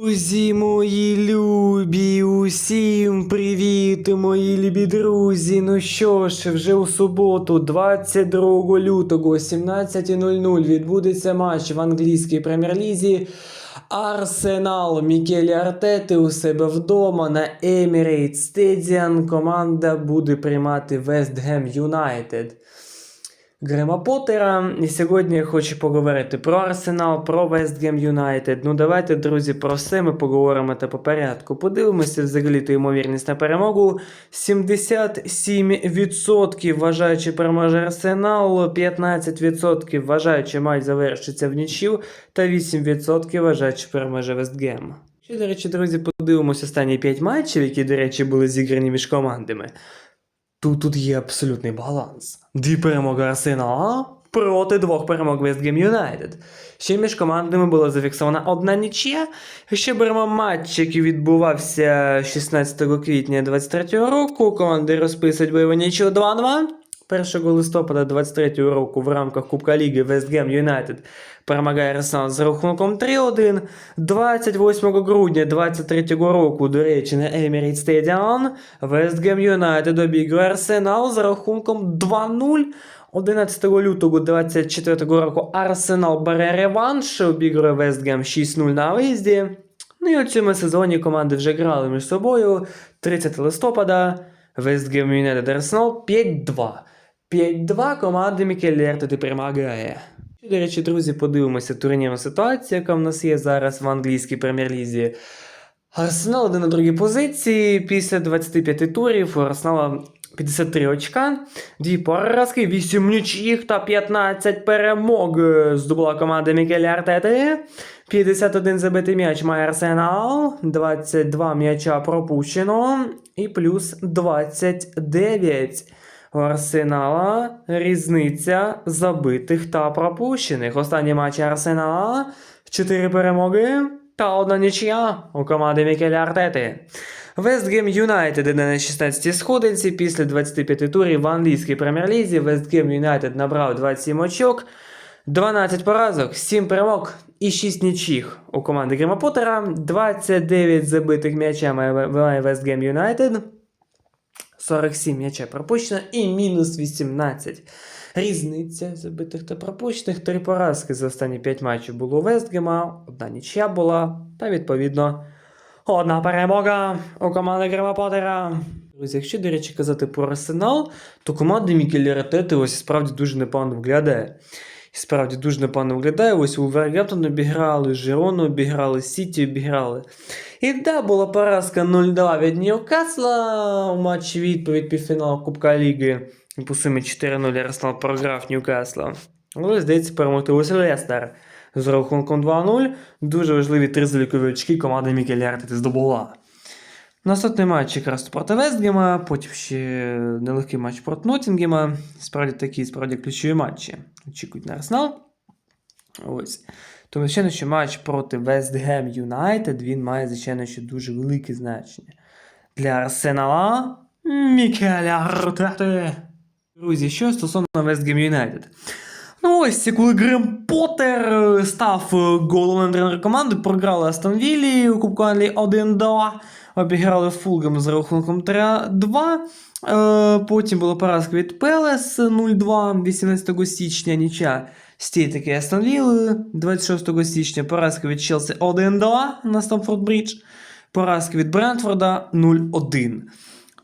Друзі мої любі, усім привіт, мої любі друзі. Ну що ж, вже у суботу, 22 лютого, 17.00 відбудеться матч в англійській прем'єр-лізі. Арсенал Мікелі Артети у себе вдома на Emirates Stadium. Команда буде приймати West Ham Грема Поттера. І сьогодні я хочу поговорити про Арсенал, про Ham United. Ну давайте, друзі, про все ми поговоримо та по порядку. Подивимося взагалі ту ймовірність на перемогу. 77% вважаючи переможе Арсенал, 15% вважаючи матч завершиться в нічів, та 8% вважаючи переможе Ham. Ще, до речі, друзі, подивимося останні 5 матчів, які, до речі, були зіграні між командами. Тут, тут є абсолютний баланс. Дві перемоги Арсенала проти двох перемог West Game United. Ще між командами була зафіксована одна нічия. Ще беремо матч, який відбувався 16 квітня 2023 року. Команди розписують бойову нічию 2-2. 1 листопада 23 року в рамках Кубка Ліги Ham United перемагає Арсенал з рахунком 3-1. 28 грудня 23 року, до речі, на Stadium West Ham United обігрує Арсенал з рахунком 2-0. 11 лютого 24 року Арсенал бере реванш, обігрує Ham 6-0 на виїзді. Ну і у цьому сезоні команди вже грали між собою. 30 листопада Ham United Арсенал 5-2. 5-2 команди Мікелі Артети перемагає. До речі, друзі, подивимося турнірну ситуацію, яка в нас є зараз в англійській прем'єр-лізі. Арсенал один на другій позиції. Після 25 турів у Арсенала 53 очка, дві поразки, 8 нічиїх та 15 перемог здобула команда Мікелі Артети. 51 забитий м'яч має Арсенал, 22 м'яча пропущено і плюс 29. У Арсенала різниця забитих та пропущених. Останні матчі Арсенала 4 перемоги та одна нічия у команди Мікеля Артети. Вест Гем Юнайтед на 16 сходинці після 25 турів в англійській прем'єр-лізі. Вест Гем Юнайтед набрав 27 очок, 12 поразок, 7 перемог і 6 нічих у команди Грема Поттера. 29 забитих м'яча має Вест Гем Юнайтед. 47 м'яча пропущено і мінус 18. Різниця забитих та пропущених. Три поразки за останні 5 матчів було у Вестгема, одна нічия була, та відповідно одна перемога у команди Грема Поттера. Друзі, якщо, до речі, казати про Арсенал, то команда Мікелі Ратети ось справді дуже непогано виглядає. Справді дуже непогано виглядає. Ось у Вергептон обіграли, Жирону обіграли, Сіті обіграли. І да, була поразка 0-2 від Ньюкасла у матчі відповідь півфіналу Кубка Ліги. По сумі 4-0 Арсенал програв Ньюкасла. Але, здається, перемогти ось Лестер з рахунком 2-0. Дуже важливі три залікові очки команда Мікелі Артети здобула. Наступний матч якраз проти Вестгема, потім ще нелегкий матч проти Ноттінгема. Справді такі справді ключові матчі. Очікують на Арсенал. Ось. Тому, звичайно, що матч проти Ham United він має, звичайно, що дуже велике значення. Для Арсенала Мікеля Артети. Друзі, що стосовно United. Ну ось, коли Грем Поттер е, став е, головним тренером команди, програли Астон Віллі у Кубку Англії 1-2, обіграли Фулгам з рахунком 3-2. Е, Потім була поразка від Пелес 0-2 18 січня, ніча стій таки Астон Вілли 26 січня, поразка від Челсі 1-2 на Стамфорд Брідж, поразка від Брентфорда 0-1.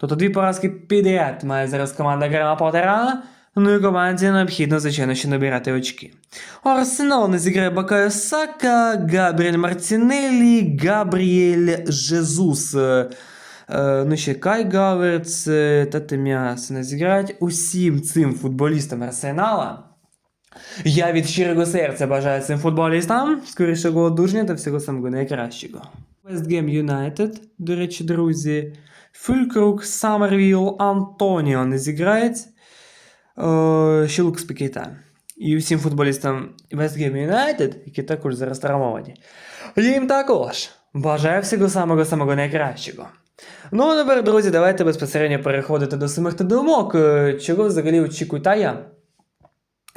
Тобто дві поразки підряд має зараз команда Грема Поттера. Ну і команді необхідно, звичайно, ще набирати очки. Арсенал не зіграє Бакаю Сака, Габріель Мартінеллі, Габріель Жезус. Е, е, ну ще Кай Гаверц е, та Теміас не зіграють. Усім цим футболістам Арсенала. Я від щирого серця бажаю цим футболістам скорішого одужання та всього самого найкращого. Ham United, до речі, друзі. Фюлькрук, Саммервіл, Антоніо не зіграють. Е, ще Лукас Пікейта. І всім футболістам West United, які також зараз травмовані. Їм також бажаю всього самого самого найкращого. Ну, а тепер, друзі, давайте безпосередньо переходити до самих та думок. Е, Чого взагалі очікую та я?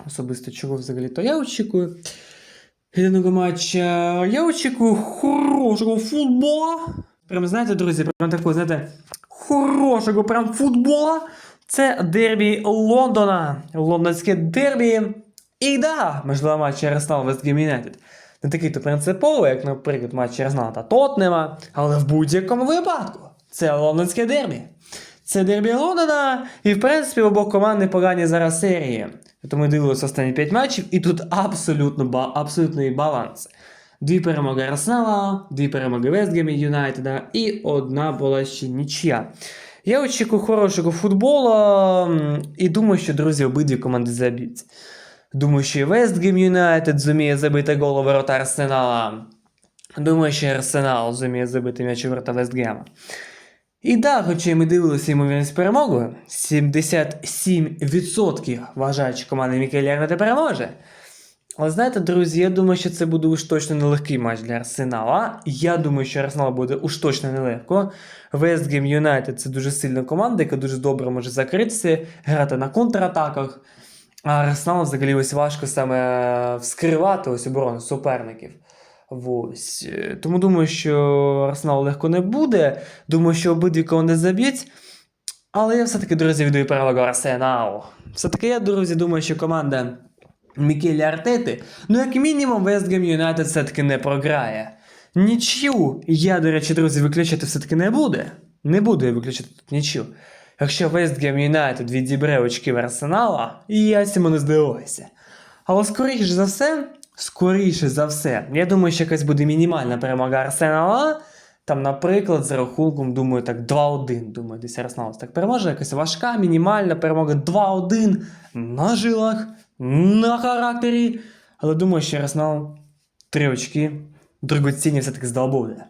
Особисто чого взагалі то я очікую. єдиного матча. Я очікую хорошого футбола. Прям знаєте, друзі, прям такого, знаєте, хорошого прям футбола. Це дербі Лондона. Лондонське дербі. І да, можливо, матч Арсенал Вестгем Юнайтед. Не такий то принциповий, як, наприклад, матч Арсенала та Тотнема, але в будь-якому випадку це лондонське дербі. Це дербі Лондона, і в принципі обох команд непогані зараз серії. Тому дивилися останні 5 матчів, і тут абсолютно абсолютний баланс. Дві перемоги Арсенала, дві перемоги Вестгемі Юнайтеда і одна була ще нічия. Я очікую хорошого футболу і думаю, що друзі обидві команди заб'ють. Думаю, що і Вестгем Юнайтед зуміє забити гол у ворота Арсенала. Думаю, що і Арсенал зуміє забити м'яч у ворота Вестгема. І да, хоча ми дивилися ймовірність перемоги, 77% вважають, що команда Мікеля Арнета переможе. Але знаєте, друзі, я думаю, що це буде уж точно нелегкий матч для Арсенала. Я думаю, що Арсенал буде уж точно нелегко. Вестгем Юнайтед це дуже сильна команда, яка дуже добре може закритися, грати на контратаках. А Арсенал взагалі ось важко саме вскривати ось оборону суперників. Ось. Е, Тому думаю, що Арсенал легко не буде. Думаю, що обидві команди заб'ють. Але я все-таки, друзі, віддаю перевагу Арсеналу. Все-таки я, друзі, думаю, що команда Мікелі Артети, ну, як мінімум, Вестгем Юнайтед все-таки не програє. Нічю я, до речі, друзі, виключати все-таки не буде. Не буду я виключати тут нічю. Якщо Вестгем Юнайтед відібре очки в Арсенала, я цьому не здивуюся. Але скоріше за все, скоріше за все, я думаю, що якась буде мінімальна перемога Арсенала. Там, наприклад, за рахунком, думаю, так 2-1. Думаю, десь Арсенал так переможе. Якась важка, мінімальна перемога 2-1 на жилах, на характері. Але думаю, що Арсенал три очки дорогоцінні все-таки здобуде.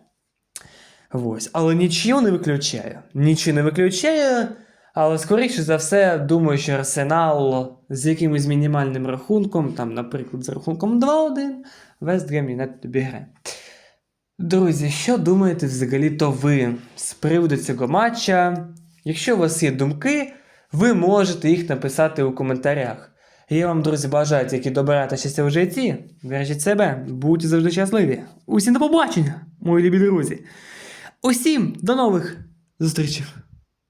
Ось. Але нічого не виключаю. Нічого не виключаю. Але скоріше за все, думаю, що Арсенал з якимось мінімальним рахунком, там, наприклад, з рахунком 2-1, Вестгем Юнайтед обіграє. Друзі, що думаєте взагалі-то ви з приводу цього матча? Якщо у вас є думки, ви можете їх написати у коментарях. Я вам, друзі, бажаю тільки добра та щастя в житті. Бережіть себе, будьте завжди щасливі. Усім до побачення, мої любі друзі. Усім до нових зустрічей.